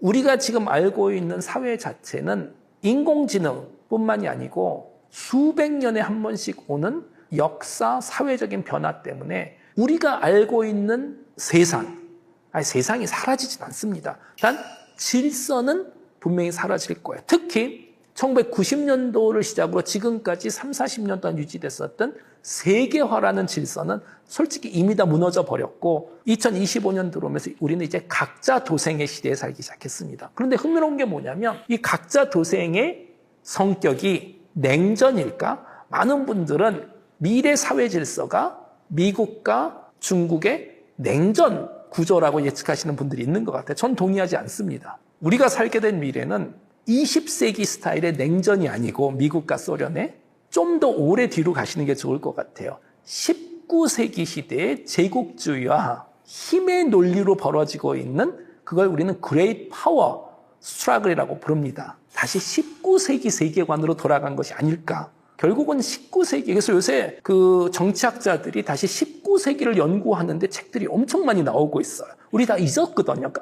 우리가 지금 알고 있는 사회 자체는 인공지능뿐만이 아니고 수백 년에 한 번씩 오는 역사, 사회적인 변화 때문에 우리가 알고 있는 세상, 아니 세상이 사라지진 않습니다. 단 질서는 분명히 사라질 거예요. 특히 1990년도를 시작으로 지금까지 3, 40년 동안 유지됐었던 세계화라는 질서는 솔직히 이미 다 무너져 버렸고 2025년 들어오면서 우리는 이제 각자 도생의 시대에 살기 시작했습니다. 그런데 흥미로운 게 뭐냐면 이 각자 도생의 성격이 냉전일까? 많은 분들은 미래 사회 질서가 미국과 중국의 냉전 구조라고 예측하시는 분들이 있는 것 같아요. 전 동의하지 않습니다. 우리가 살게 된 미래는 20세기 스타일의 냉전이 아니고 미국과 소련의 좀 더 오래 뒤로 가시는 게 좋을 것 같아요. 19세기 시대의 제국주의와 힘의 논리로 벌어지고 있는 그걸 우리는 그레이트 파워 스트라글이라고 부릅니다. 다시 19세기 세계관으로 돌아간 것이 아닐까. 결국은 19세기, 그래서 요새 그 정치학자들이 다시 19세기를 연구하는데 책들이 엄청 많이 나오고 있어요. 우리 다 잊었거든요.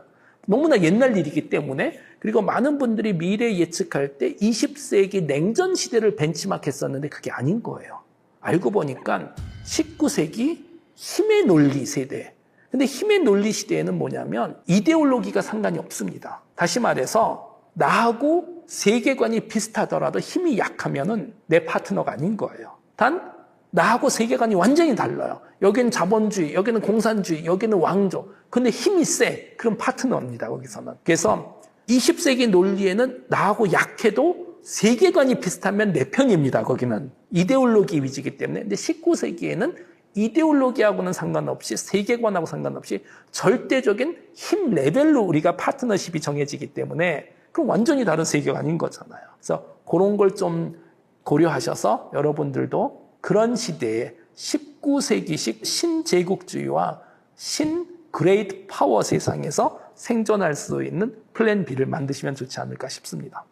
너무나 옛날 일이기 때문에 그리고 많은 분들이 미래 예측할 때 20세기 냉전 시대를 벤치마크 했었는데 그게 아닌 거예요. 알고 보니까 19세기 힘의 논리 세대. 근데 힘의 논리 시대에는 뭐냐면 이데올로기가 상관이 없습니다. 다시 말해서 나하고 세계관이 비슷하더라도 힘이 약하면은 내 파트너가 아닌 거예요. 단 나하고 세계관이 완전히 달라요. 여기는 자본주의, 여기는 공산주의, 여기는 왕조. 근데 힘이 세. 그럼 파트너입니다, 거기서는. 그래서 20세기 논리에는 나하고 약해도 세계관이 비슷하면 내 편입니다, 거기는. 이데올로기 위주이기 때문에. 근데 19세기에는 이데올로기하고는 상관없이 세계관하고 상관없이 절대적인 힘 레벨로 우리가 파트너십이 정해지기 때문에 그럼 완전히 다른 세계관인 거잖아요. 그래서 그런 걸 좀 고려하셔서 여러분들도 그런 시대에 19세기식 신제국주의와 신 그레이트 파워 세상에서 생존할 수 있는 플랜 B를 만드시면 좋지 않을까 싶습니다.